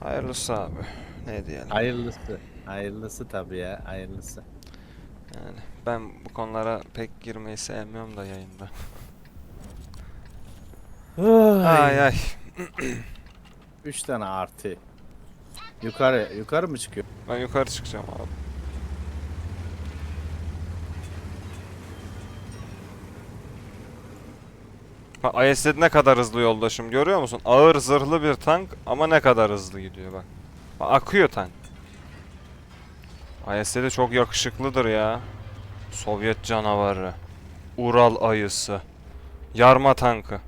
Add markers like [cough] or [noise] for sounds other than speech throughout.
Hayırlısı abi. Ne diyelim. Hayırlısı. Hayırlısı tabii ya. Hayırlısı. Yani ben bu konulara pek girmeyi sevmiyorum da yayında. Ay ay. 3 tane artı. Yukarı yukarı mı çıkıyor? Ben yukarı çıkacağım abi. IS'de ne kadar hızlı yoldaşım görüyor musun? Ağır zırhlı bir tank ama ne kadar hızlı gidiyor bak. Bak akıyor tank. IS'de çok yakışıklıdır ya. Sovyet canavarı. Ural ayısı. Yarma tankı.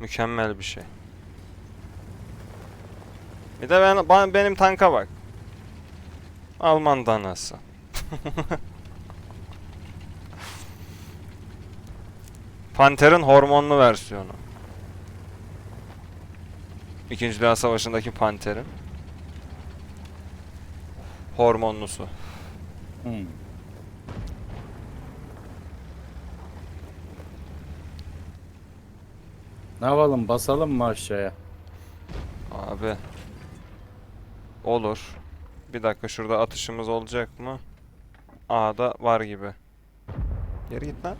Mükemmel bir şey. Bir de ben, ben benim tanka bak. Alman danası. [laughs] Panter'in hormonlu versiyonu. İkinci Dünya Savaşı'ndaki Panter'in. Hormonlusu. Hmm. Ne yapalım basalım mı aşağıya? Abi. Olur. Bir dakika şurada atışımız olacak mı? A'da var gibi. Geri git lan.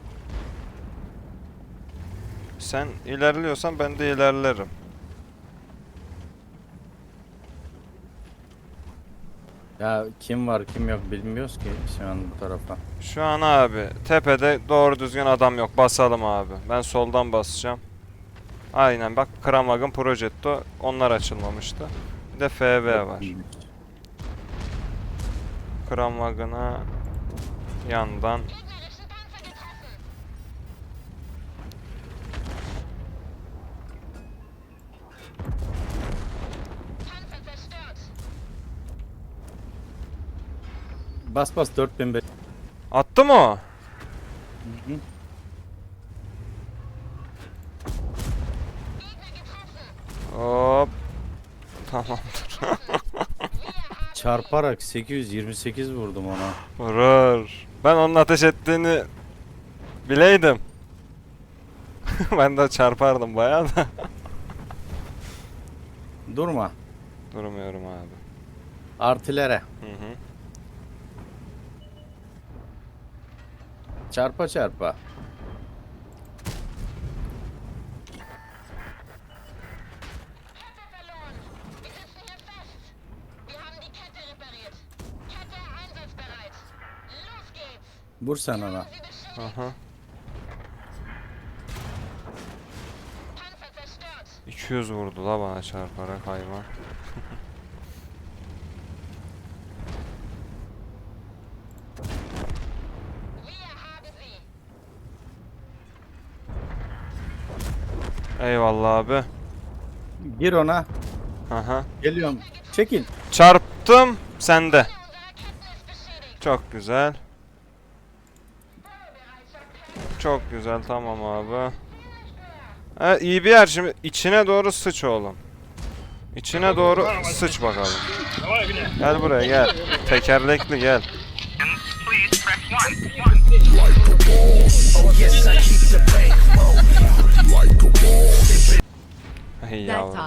Sen ilerliyorsan ben de ilerlerim. Ya kim var kim yok bilmiyoruz ki şu an bu tarafa. Şu an abi tepede doğru düzgün adam yok. Basalım abi. Ben soldan basacağım. Aynen bak Kramag'ın Progetto onlar açılmamıştı. Bir de FV var. Kramag'ına yandan Bas bas 4005. attı mı o? hı. Hop. Tamamdır. [laughs] Çarparak 828 vurdum ona. Vurur. Ben onun ateş ettiğini bileydim. [laughs] ben de çarpardım bayağı da. Durma. Durmuyorum abi. Artilere. Hı hı. Los geht's. Vur sen ona. Aha. Zerstört. 200 vurdu la bana çarparak hayvan. [laughs] Eyvallah abi. Gir ona. Aha. Geliyorum. Çekil. Çarptım sende. Çok güzel. Çok güzel tamam abi. Evet iyi bir yer şimdi içine doğru sıç oğlum. İçine doğru sıç bakalım. Gel buraya gel. Tekerlekli gel.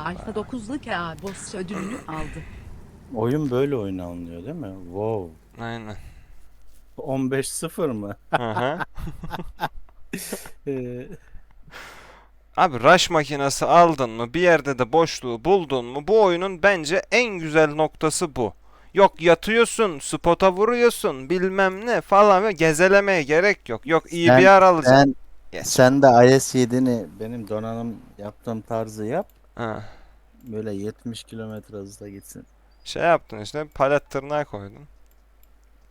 Alfa 9'lu kabus ödülünü aldı. Oyun böyle oynanıyor değil mi? Wow. Aynen. 15-0 mı? Hı hı. [laughs] Ee, Abi rush makinesi aldın mı bir yerde de boşluğu buldun mu bu oyunun bence en güzel noktası bu. Yok yatıyorsun, spota vuruyorsun, bilmem ne falan ve gezelemeye gerek yok. Yok iyi Sen- bir yer alacaksın. sen, Yes. sen de IS-7'ni benim donanım yaptığım tarzı yap. Ha. Böyle 70 kilometre hızla gitsin. Şey yaptın işte palet tırnağı koydun.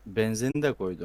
Benzin de koydum.